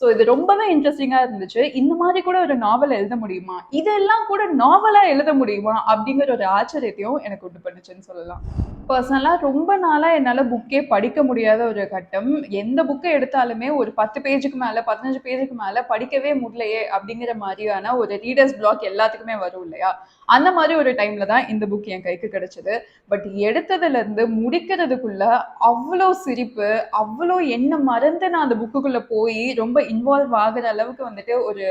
So இது ரொம்பவே இன்ட்ரெஸ்டிங்காக இருந்துச்சு. இந்த மாதிரி கூட ஒரு நாவல் எழுத முடியுமா? இதெல்லாம் கூட நாவலாக எழுத முடியுமா? அப்படிங்கிற ஒரு ஆச்சரியத்தையும் எனக்கு உண்டு பண்ணுச்சுன்னு சொல்லலாம். பர்சனலாக ரொம்ப நாளாக என்னால் புக்கே படிக்க முடியாத ஒரு கட்டம். எந்த புக்கை எடுத்தாலுமே ஒரு பத்து பேஜுக்கு மேலே பதினஞ்சு பேஜுக்கு மேலே படிக்கவே முடியலையே அப்படிங்கிற மாதிரியான ஒரு ரீடர்ஸ் பிளாக் எல்லாத்துக்குமே வரும் இல்லையா? அந்த மாதிரி ஒரு டைம்ல தான் இந்த புக் என் கைக்கு கிடைச்சது. பட் எடுத்ததுல இருந்து முடிக்கிறதுக்குள்ள அவ்வளோ சிரிப்பு அவ்வளோ என்ன மறந்து நான் அந்த புக்குக்குள்ள போய் ரொம்ப இன்வால்வ் ஆகுற அளவுக்கு வந்துட்டு ஒரு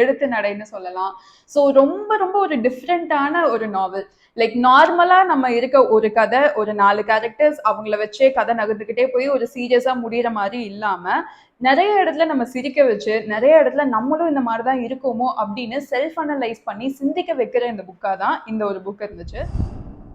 எழுத்து நடைன்னு சொல்லலாம். ஸோ ரொம்ப ரொம்ப ஒரு டிஃப்ரெண்ட்டான ஒரு நாவல் லைக் நார்மலா நம்ம இருக்க ஒரு கதை ஒரு நாலு கேரக்டர்ஸ் அவங்கள வச்சே கதை நகர்ந்துக்கிட்டே போய் ஒரு சீரியஸா முடியிற மாதிரி இல்லாம நிறைய இடத்துல நம்ம சிரிக்க வச்சு நிறைய இடத்துல நம்மளும் இந்த மாதிரி தான் இருக்கோமோ அப்படின்னு செல்ஃப் அனலைஸ் பண்ணி சிந்திக்க வைக்கிற இந்த புக்காக தான் இந்த ஒரு புக் இருந்துச்சு.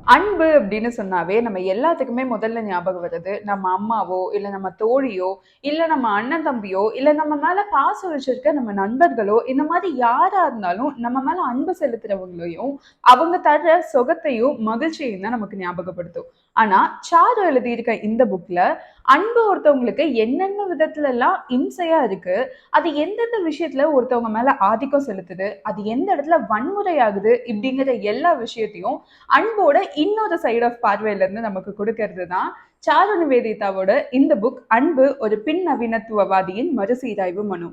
அன்பு அப்படின்னு சொன்னாவே நம்ம எல்லாத்துக்குமே முதல்ல ஞாபகம் வருது நம்ம அம்மாவோ இல்லை நம்ம தோழியோ இல்லை நம்ம அண்ணன் தம்பியோ இல்லை நம்ம மேலே பாசம் வச்சிருக்க நம்ம நண்பர்களோ இந்த மாதிரி யாராக இருந்தாலும் நம்ம மேலே அன்பு செலுத்துறவங்களையும் அவங்க தர்ற சுகத்தையும் மகிழ்ச்சியும் தான் நமக்கு ஞாபகப்படுத்தும். ஆனா சாரு எழுதியிருக்க இந்த புக்ல அன்பு ஒருத்தவங்களுக்கு என்னென்ன விதத்துல எல்லாம் இம்சையா இருக்கு அது எந்தெந்த விஷயத்துல ஒருத்தவங்க மேல ஆதிக்கம் செலுத்துது அது எந்த இடத்துல வன்முறை ஆகுது இப்படிங்கிற எல்லா விஷயத்தையும் அன்போட இன்னொரு சைடு ஆஃப் பார்வையில இருந்து நமக்கு கொடுக்கறது தான் சாரு நிவேதிதாவோட இந்த புக் அன்பு ஒரு பின் நவீனத்துவவாதியின் மறுசீராய்வு மனு.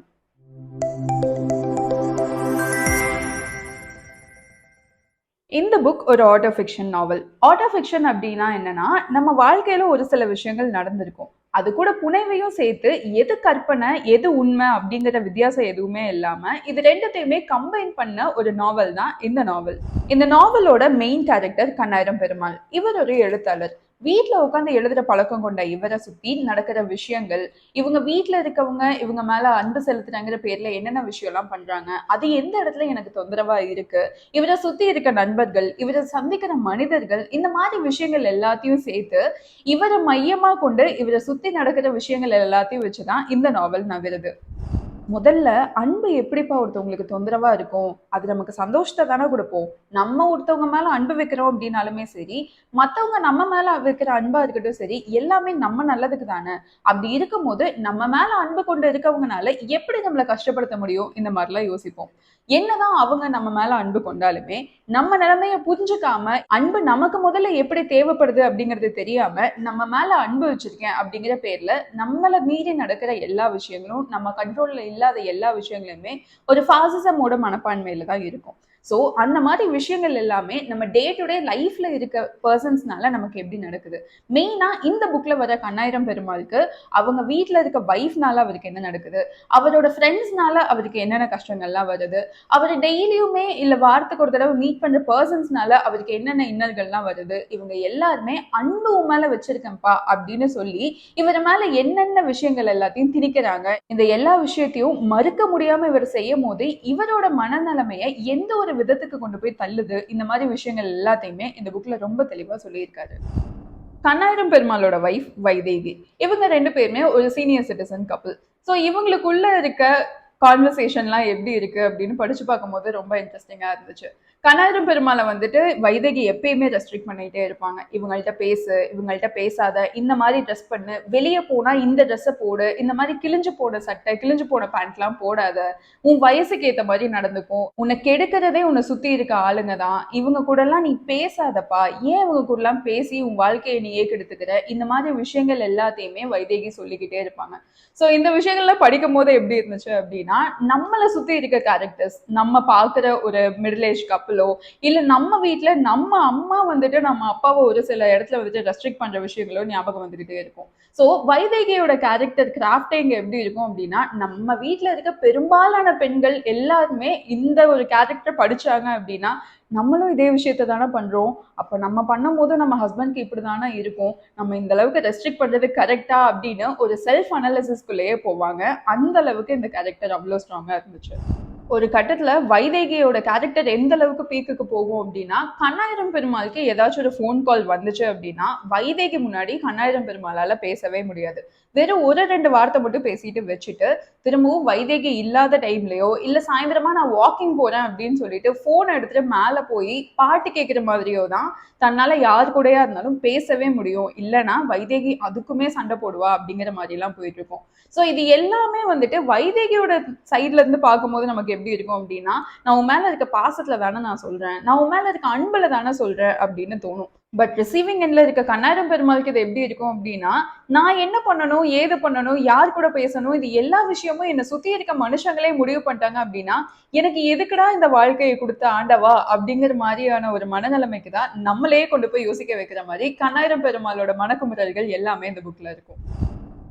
இந்த புக் ஒரு ஆட்டோ ஃபிக்ஷன் நாவல் ஆட்டோ ஃபிக்ஷன் அப்படின்னா என்னன்னா நம்ம வாழ்க்கையில ஒரு சில விஷயங்கள் நடந்திருக்கும். அது கூட புனைவையும் சேர்த்து எது கற்பனை எது உண்மை அப்படிங்கிற வித்தியாசம் எதுவுமே இல்லாம இது ரெண்டுத்தையுமே கம்பைன் பண்ண ஒரு நாவல் தான் இந்த நாவல் இந்த நாவலோட மெயின் கேரக்டர் கண்ணாயிரம் பெருமாள். இவர் ஒரு எழுத்தாளர். வீட்டில் உட்காந்து எழுதுகிற பழக்கம் கொண்ட இவரை சுற்றி நடக்கிற விஷயங்கள் இவங்க வீட்டில் இருக்கவங்க இவங்க மேலே அன்பு செலுத்துறாங்கிற பேரில் என்னென்ன விஷயம்லாம் பண்ணுறாங்க அது எந்த இடத்துல எனக்கு தொந்தரவாக இருக்குது இவரை சுற்றி இருக்க நண்பர்கள் இவரை சந்திக்கிற மனிதர்கள் இந்த மாதிரி விஷயங்கள் எல்லாத்தையும் சேர்த்து இவரை மையமாக கொண்டு இவரை சுற்றி நடக்கிற விஷயங்கள் எல்லாத்தையும் வச்சு தான் இந்த நாவல் நகருது. முதல்ல அன்பு எப்படிப்பா ஒருத்தவங்களுக்கு தொந்தரவா இருக்கும்? அது நமக்கு சந்தோஷத்தை தானே கொடுப்போம். நம்ம ஒருத்தவங்க மேல அன்பு வைக்கிறோம் அப்படின்னாலுமே சரி மத்தவங்க நம்ம மேல வைக்கிற அன்பா இருக்கட்டும் சரி எல்லாமே நம்ம நல்லதுக்கு தானே. அப்படி இருக்கும்போது நம்ம மேல அன்பு கொண்டு இருக்கவங்கனால எப்படி நம்மளை கஷ்டப்படுத்த முடியும்? இந்த மாதிரிலாம் யோசிப்போம். என்னதான் அவங்க நம்ம மேல அன்பு கொண்டாலுமே நம்ம நிலைமைய புரிஞ்சுக்காம அன்பு நமக்கு முதல்ல எப்படி தேவைப்படுது அப்படிங்கிறது தெரியாம நம்ம மேல அன்பு வச்சிருக்கேன் அப்படிங்கிற பேர்ல நம்மள மீறி நடக்கிற எல்லா விஷயங்களும் நம்ம கண்ட்ரோல்ல இல்லாத எல்லா விஷயங்களுமே ஒரு ஃபாசிசமோட மனப்பான்மையில தான் இருக்கும். ஸோ அந்த மாதிரி விஷயங்கள் எல்லாமே நம்ம டே டு டே லைஃப்ல இருக்க பர்சன்ஸ்னால நமக்கு எப்படி நடக்குது? மெயினா இந்த புக்ல வர கண்ணாயிரம் பெருமாளுக்கு அவங்க வீட்டில் இருக்க வைஃப்னால அவருக்கு என்ன நடக்குது? அவரோட ஃப்ரெண்ட்ஸ்னால அவருக்கு என்னென்ன கஷ்டங்கள்லாம் வருது? அவர் டெய்லியுமே இல்லை வாரத்துக்கு ஒரு தடவை மீட் பண்ணுற பர்சன்ஸ்னால அவருக்கு என்னென்ன இன்னல்கள்லாம் வருது? இவங்க எல்லாருமே அன்பு மேல வச்சிருக்கேன்ப்பா அப்படின்னு சொல்லி இவர் மேல என்னென்ன விஷயங்கள் எல்லாத்தையும் திணிக்கிறாங்க? இந்த எல்லா விஷயத்தையும் மறுக்க முடியாம இவர் செய்யும் போது இவரோட மனநிலைமைய எந்த ஒரு விதத்துக்கு கொண்டு போய் தள்ளுது இந்த மாதிரி விஷயங்கள் எல்லாத்தையுமே இந்த புக்ல ரொம்ப தெளிவா சொல்லியிருக்காரு. கண்ணாயிரம் பெருமாளோட வைஃப் வைதேகி இவங்க ரெண்டு பேருமே ஒரு சீனியர் சிட்டிசன் கப்பல் ஸோ இவங்களுக்குள்ள இருக்க கான்வர்சேஷன்லாம் எப்படி இருக்கு அப்படின்னு படிச்சு பார்க்கும்போது ரொம்ப இன்ட்ரெஸ்டிங்காக இருந்துச்சு. கணவரும் பெருமாளை வந்துட்டு வைதகி எப்பயுமே ரெஸ்ட்ரிக்ட் பண்ணிட்டே இருப்பாங்க. இவங்கள்ட்ட பேசு இவங்கள்ட்ட பேசாத இந்த மாதிரி ட்ரெஸ் பண்ணு வெளியே போனா இந்த ட்ரெஸ்ஸை போடு இந்த மாதிரி கிழிஞ்சு போன சட்டை கிழிஞ்சு போன பேண்ட்லாம் போடாத. உன் வயசுக்கு ஏத்த மாதிரி நடந்துக்கும். உன்னை கெடுக்கிறதே உன்னை சுத்தி இருக்க ஆளுங்க தான். இவங்க கூட எல்லாம் நீ பேசாதப்பா. ஏன் இவங்க கூட எல்லாம் பேசி உன் வாழ்க்கையை நீயே கெடுத்துக்கிற இந்த மாதிரி விஷயங்கள் எல்லாத்தையுமே வைதேகி சொல்லிக்கிட்டே இருப்பாங்க. ஸோ இந்த விஷயங்கள்லாம் படிக்கும் போது எப்படி இருந்துச்சு அப்படின்னா நம்மளை சுத்தி இருக்க கேரக்டர்ஸ் நம்ம பார்க்குற ஒரு மிடில் ஏஜ் கப்பல் இல்ல நம்ம வீட்டில் நம்ம அம்மா வந்துட்டு நம்ம அப்பாவை ஒரு சில இடத்துல வந்துட்டு ரெஸ்ட்ரிக்ட் பண்ற விஷயங்களோ ஞாபகம் வந்துகிட்டே இருக்கும். ஸோ வைதேகியோட கேரக்டர் கிராஃப்டே இங்க எப்படி இருக்கும் அப்படின்னா நம்ம வீட்டில் இருக்க பெரும்பாலான பெண்கள் எல்லாருமே இந்த ஒரு கேரக்டர் படிச்சாங்க அப்படின்னா நம்மளும் இதே விஷயத்த தானே பண்றோம். அப்ப நம்ம பண்ணும் போது நம்ம ஹஸ்பண்ட்க்கு இப்படி தானே இருக்கும். நம்ம இந்த அளவுக்கு ரெஸ்ட்ரிக்ட் பண்றது கரெக்டா அப்படின்னு ஒரு செல்ஃப் அனாலிசிஸ்குள்ளேயே போவாங்க. அந்த அளவுக்கு இந்த கேரக்டர் அவ்வளோ ஸ்ட்ராங்கா இருந்துச்சு. ஒரு கட்டத்துல வைதேகியோட கேரக்டர் எந்த அளவுக்கு பீக்குக்கு போகும் அப்படின்னா கண்ணாயிரம் பெருமாளுக்கு ஏதாச்சும் ஒரு ஃபோன் கால் வந்துச்சு அப்படின்னா வைதேகி முன்னாடி கண்ணாயிரம் பெருமாளால பேசவே முடியாது. வெறும் ஒரு ரெண்டு வார்த்தை மட்டும் பேசிட்டு வச்சுட்டு திரும்பவும் வைதேகி இல்லாத டைம்லயோ இல்ல சாயந்தரமா நான் வாக்கிங் போறேன் அப்படின்னு சொல்லிட்டு போன் எடுத்துட்டு மேல போய் பாட்டு கேட்கிற மாதிரியோ தான் தன்னால யார் கூடயா இருந்தாலும் பேசவே முடியும். இல்லைன்னா வைதேகி அதுக்குமே சண்டை போடுவா அப்படிங்கிற மாதிரி எல்லாம் போயிட்டு இருக்கும். ஸோ இது எல்லாமே வந்துட்டு வைதேகியோட சைட்ல இருந்து பார்க்கும்போது நமக்கு எப்படி இருக்கும் அப்படின்னா நான் உன் மேல இருக்க பாசத்துல தானே நான் சொல்றேன். நான் உன் மேல இருக்க அன்புல தானே சொல்றேன் அப்படின்னு தோணும். பட் ரிசீவிங் எண்ட்ல இருக்க கண்ணாயிரம் பெருமாளுக்கு இது எப்படி இருக்கும் அப்படின்னா நான் என்ன பண்ணணும் ஏது பண்ணணும் யார் கூட பேசணும் இது எல்லா விஷயமும் என்னை சுத்தி இருக்க மனுஷங்களே முடிவு பண்ணிட்டாங்க அப்படின்னா எனக்கு எதுக்குடா இந்த வாழ்க்கையை கொடுத்த ஆண்டவா அப்படிங்கிற மாதிரியான ஒரு மனநிலைமைக்கு தான் நம்மளே கொண்டு போய் யோசிக்க வைக்கிற மாதிரி கண்ணாயிரம் பெருமாளோட மனக்குமுறல்கள் எல்லாமே இந்த புக்ல இருக்கும்.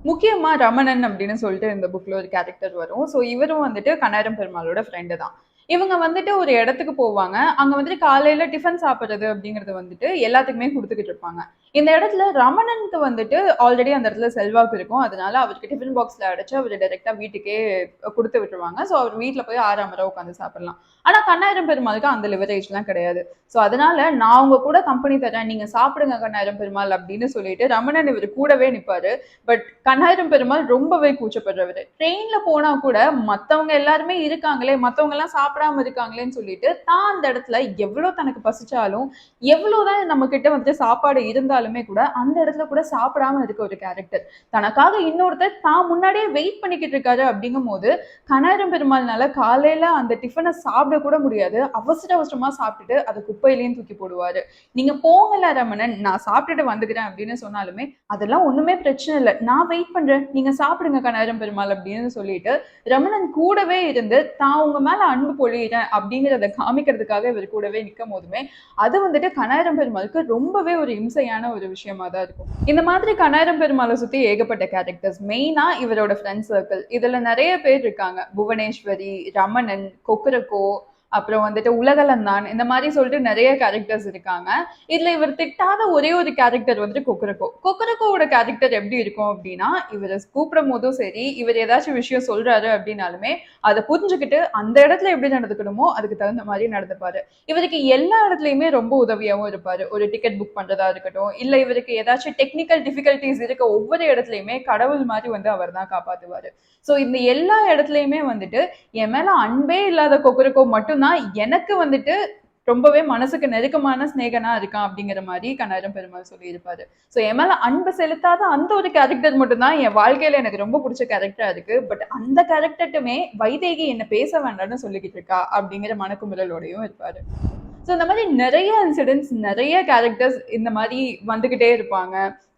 முக்கியமா ரமணன் அப்படின்னு சொல்லிட்டு இந்த புக்ல ஒரு கேரக்டர் வரும். ஸோ இவரும் வந்துட்டு கண்ணாயிரம் பெருமாளோட ஃப்ரெண்டு தான். இவங்க வந்துட்டு ஒரு இடத்துக்கு போவாங்க. அங்க வந்துட்டு காலையில டிஃபன் சாப்பிட்றது அப்படிங்கறது வந்துட்டு எல்லாத்துக்குமே கொடுத்துக்கிட்டு இருப்பாங்க. இந்த இடத்துல ரமணனுக்கு வந்துட்டு ஆல்ரெடி அந்த இடத்துல செல்வாக்கு இருக்கும். அதனால அவருக்கு டிஃபன் பாக்ஸ்ல அடைச்சு அவர் டைரெக்டா வீட்டுக்கே கொடுத்து விட்டுருவாங்க. ஸோ அவர் வீட்டுல போய் ஆறாம் ரூபா உட்காந்து சாப்பிடலாம். ஆனா கண்ணாயிரம் பெருமாளுக்கு அந்த லிவரேஜ்லாம் கிடையாது. ஸோ அதனால நான் உங்க கூட கம்பெனி தரேன். நீங்க சாப்பிடுங்க கண்ணாயிரம் பெருமாள் அப்படின்னு சொல்லிட்டு ரமணன் இவர் கூடவே நிப்பாரு. பட் கண்ணாயிரம் பெருமாள் ரொம்பவே கூச்சப்படுறவர். ட்ரெயின்ல போனா கூட மத்தவங்க எல்லாருமே இருக்காங்களே மத்தவங்க எல்லாம் சாப்பிடாம இருக்காங்களேன்னு சொல்லிட்டு தான் அந்த இடத்துல எவ்வளவு தனக்கு பசிச்சாலும் எவ்வளவுதான் நம்ம கிட்ட வந்து சாப்பாடு இருந்தாலுமே கூட அந்த இடத்துல கூட சாப்பிடாம இருக்க ஒரு கேரக்டர் தனக்காக இன்னொருத்தர் தான் முன்னாடியே வெயிட் பண்ணிக்கிட்டு இருக்காரு அப்படிங்கும் போது கணாயிரம் பெருமாள்னால காலையில அந்த டிஃபனை சாப்பிட கூட முடியாது. அவசர அவசரமா சாப்பிட்டுட்டு அதை குப்பையிலையும் தூக்கி போடுவாரு. நீங்க போங்கல ரமணன் நான் சாப்பிட்டுட்டு வந்துக்கிறேன் அப்படின்னு சொன்னாலுமே அதெல்லாம் ஒண்ணுமே பிரச்சனை இல்லை. நான் வெயிட் பண்றேன். நீங்க சாப்பிடுங்க கணாயிரம் பெருமாள் அப்படின்னு சொல்லிட்டு ரமணன் கூடவே இருந்து தான் உங்க மேல அன்பு பொழியிறேன் அப்படிங்கிறத காமிக்கிறதுக்காக இவர் கூடவே நிற்கும் போதுமே அது வந்துட்டு கனாயிரம் பெருமாளுக்கு ரொம்பவே ஒரு இம்சையான ஒரு விஷயமா தான் இருக்கும். இந்த மாதிரி கனாயிரம் பெருமாளை சுத்தி ஏகப்பட்ட கேரக்டர்ஸ் மெயினா இவரோட ஃப்ரெண்ட் சர்க்கிள் இதுல நிறைய பேர் இருக்காங்க. புவனேஸ்வரி ரமணன் கொக்கரக்கோ அப்புறம் வந்துட்டு உலகலந்தான் இந்த மாதிரி சொல்லிட்டு நிறைய கேரக்டர்ஸ் இருக்காங்க. இதுல இவர் திட்டாத ஒரே ஒரு கேரக்டர் வந்துட்டு கொக்கரக்கோ. கொக்கரக்கோவோட கேரக்டர் எப்படி இருக்கும் அப்படின்னா இவர் கூப்பிடும் போதும் சரி இவர் ஏதாச்சும் விஷயம் சொல்றாரு அப்படின்னாலுமே அதை புரிஞ்சுக்கிட்டு அந்த இடத்துல எப்படி நடந்துக்கணுமோ அதுக்கு தகுந்த மாதிரி நடந்துப்பாரு. இவருக்கு எல்லா இடத்துலயுமே ரொம்ப உதவியாகவும் இருப்பாரு. ஒரு டிக்கெட் புக் பண்றதா இருக்கட்டும் இல்ல இவருக்கு ஏதாச்சும் டெக்னிக்கல் டிஃபிகல்டிஸ் இருக்க ஒவ்வொரு இடத்துலயுமே கடவுள் மாதிரி வந்து அவர் தான் காப்பாத்துவாரு. ஸோ இந்த எல்லா இடத்துலயுமே வந்துட்டு என் மேல அன்பே இல்லாத கொக்கரக்கோ மட்டும் மட்டும்தான் எனக்கு வந்துட்டு ரொம்பவே மனசுக்கு நெருக்கமான ஸ்நேகனா இருக்கான் அப்படிங்கிற மாதிரி கண்ணாயிரம் பெருமாள் சொல்லியிருப்பாரு. ஸோ என் மேல அன்பு செலுத்தாத அந்த ஒரு கேரக்டர் மட்டும்தான் என் வாழ்க்கையில எனக்கு ரொம்ப பிடிச்ச கேரக்டரா இருக்கு. பட் அந்த கேரக்டர்ட்டுமே வைதேகி என்ன பேச வேண்டாம்னு சொல்லிக்கிட்டு இருக்கா அப்படிங்கிற மனக்குமுறலோடையும் இருப்பாரு. ஸோ இந்த மாதிரி நிறைய இன்சிடென்ட்ஸ் நிறைய கேரக்டர்ஸ் இந்த மாதிரி வந்துகிட்டே இருப்பாங்க.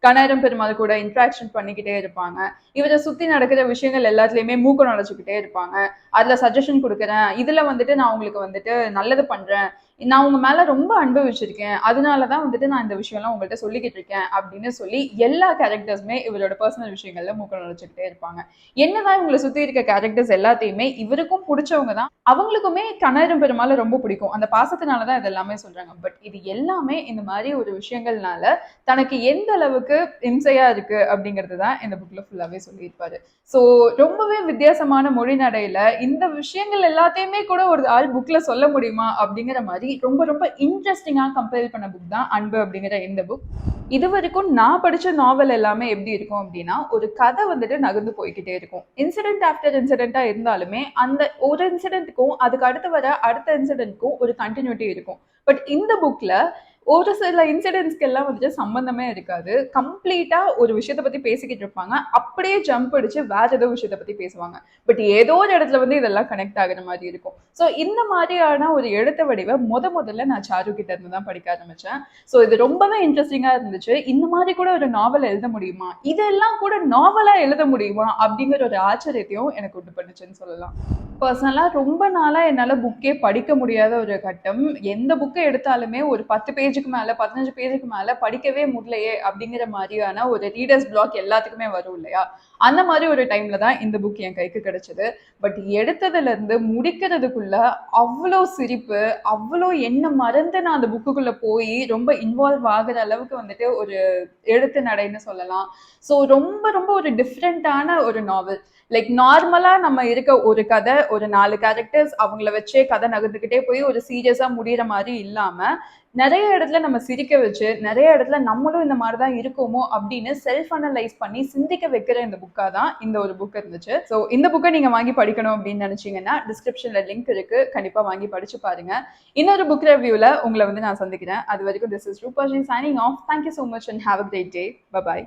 கணாயிரம் பெருமாள் கூட இன்ட்ராக்ஷன் பண்ணிக்கிட்டே இருப்பாங்க. இவரை சுத்தி நடக்கிற விஷயங்கள் எல்லாத்துலயுமே மூக்க நுழைச்சிக்கிட்டே இருப்பாங்க. அதுல சஜஷன் கொடுக்குறேன். இதுல வந்துட்டு நான் உங்களுக்கு வந்துட்டு நல்லது பண்றேன். நான் உங்க மேல ரொம்ப அன்பு வச்சிருக்கேன். அதனாலதான் வந்துட்டு நான் இந்த விஷயம்லாம் உங்கள்கிட்ட சொல்லிக்கிட்டு இருக்கேன் அப்படின்னு சொல்லி எல்லா கேரக்டர்ஸுமே இவரோட பர்சனல் விஷயங்கள்ல மூக்க நுழைச்சுக்கிட்டே இருப்பாங்க. என்னதான் இவங்களை சுத்தி இருக்க கேரக்டர்ஸ் எல்லாத்தையுமே இவருக்கும் பிடிச்சவங்க தான். அவங்களுக்குமே கணரும் பெருமாள் ரொம்ப பிடிக்கும். அந்த பாசத்தினாலதான் இது எல்லாமே சொல்றாங்க. பட் இது எல்லாமே இந்த மாதிரி ஒரு விஷயங்கள்னால தனக்கு எந்த அளவுக்கு இம்சையா இருக்கு அப்படிங்கிறது தான் இந்த புக்ல ஃபுல்லாவே சொல்லியிருப்பாரு. ஸோ ரொம்பவே வித்தியாசமான மொழி நடையில இந்த விஷயங்கள் எல்லாத்தையுமே கூட ஒரு ஆள் புக்ல சொல்ல முடியுமா அப்படிங்கிற மாதிரி ரொம்ப ரொம்ப இன்ட்ரெஸ்டிங்காக கம்பேர் பண்ண புக் தான் அன்பு அப்படிங்கிற இந்த புக் இது வரைக்கும் நான் படிச்ச நாவல் எல்லாமே எப்படி இருக்கும் அப்படின்னா ஒரு கதை வந்துட்டு நகர்ந்து போய்கிட்டே இருக்கும். இன்சிடென்ட் ஆஃப்டர் இன்சிடென்ட்டாக இருந்தாலுமே அந்த ஒரு இன்சிடென்ட்டுக்கும் அதுக்கு அடுத்து வர அடுத்த இன்சிடென்ட்க்கும் ஒரு கண்டினியூட்டி இருக்கும். பட் இந்த புக்கில் ஒரு சில இன்சிடென்ட்ஸ்க்கு எல்லாம் வந்துட்டு சம்பந்தமே இருக்காது. கம்ப்ளீட்டா ஒரு விஷயத்த பத்தி பேசிக்கிட்டு இருப்பாங்க. அப்படியே ஜம்ப் அடிச்சு வேற ஏதோ விஷயத்த பத்தி பேசுவாங்க. பட் ஏதோ ஒரு இடத்துல வந்து இதெல்லாம் கனெக்ட் ஆகுற மாதிரி இருக்கும். ஸோ இந்த மாதிரியான ஒரு எழுத்த வடிவை முத முதல்ல நான் சாரு கிட்ட இருந்து தான் படிக்க ஆரம்பிச்சேன். ஸோ இது ரொம்பவே இன்ட்ரெஸ்டிங்கா இருந்துச்சு. இந்த மாதிரி கூட ஒரு நாவல் எழுத முடியுமா? இதெல்லாம் கூட நாவலா எழுத முடியுமா? அப்படிங்கிற ஒரு ஆச்சரியத்தையும் எனக்கு உண்டு பண்ணுச்சுன்னு சொல்லலாம். பர்சனலா ரொம்ப நாளா என்னால புக்கே படிக்க முடியாத ஒரு கட்டம். எந்த புக்கை எடுத்தாலுமே ஒரு பத்து பேஜுக்கு மேல பதினஞ்சு பேஜுக்கு மேல படிக்கவே முடியலையே அப்படிங்கிற மாதிரியான ஒரு ரீடர்ஸ் பிளாக் எல்லாத்துக்குமே வரும் இல்லையா? அந்த மாதிரி ஒரு டைம்ல தான் இந்த புக் என் கைக்கு கிடைச்சது. பட் எடுத்ததுல இருந்து முடிக்கிறதுக்குள்ள அவ்வளோ சிரிப்பு அவ்வளோ என்ன மறந்து நான் அந்த புக்குக்குள்ள போய் ரொம்ப இன்வால்வ் ஆகுற அளவுக்கு வந்துட்டு ஒரு எழுத்து நடைன்னு சொல்லலாம். ஸோ ரொம்ப ரொம்ப ஒரு டிஃப்ரெண்ட்டான ஒரு நாவல் லைக் நார்மலா நம்ம இருக்க ஒரு கதை ஒரு நாலு கேரக்டர்ஸ் அவங்கள வச்சே கதை நகர்ந்துக்கிட்டே போய் ஒரு சீரியஸா முடிகிற மாதிரி இல்லாம நிறைய இடத்துல நம்ம சிரிக்க வச்சு நிறைய இடத்துல நம்மளும் இந்த மாதிரி தான் இருக்கோமோ அப்படின்னு செல்ஃப் அனலைஸ் பண்ணி சிந்திக்க வைக்கிற இந்த புக் புக்காக தான் இந்த ஒரு புக் இருந்துச்சு. ஸோ இந்த புக்கை நீங்க வாங்கி படிக்கணும் அப்படின்னு நினைச்சீங்கன்னா டிஸ்கிரிப்ஷனில் லிங்க் இருக்கு. கண்டிப்பா வாங்கி படிச்சு பாருங்க. இன்னொரு புக் ரிவ்யூவில் உங்களை வந்து நான் சந்திக்கிறேன். அது வரைக்கும் this is Rupaji signing off thank you so much and have a great day bye bye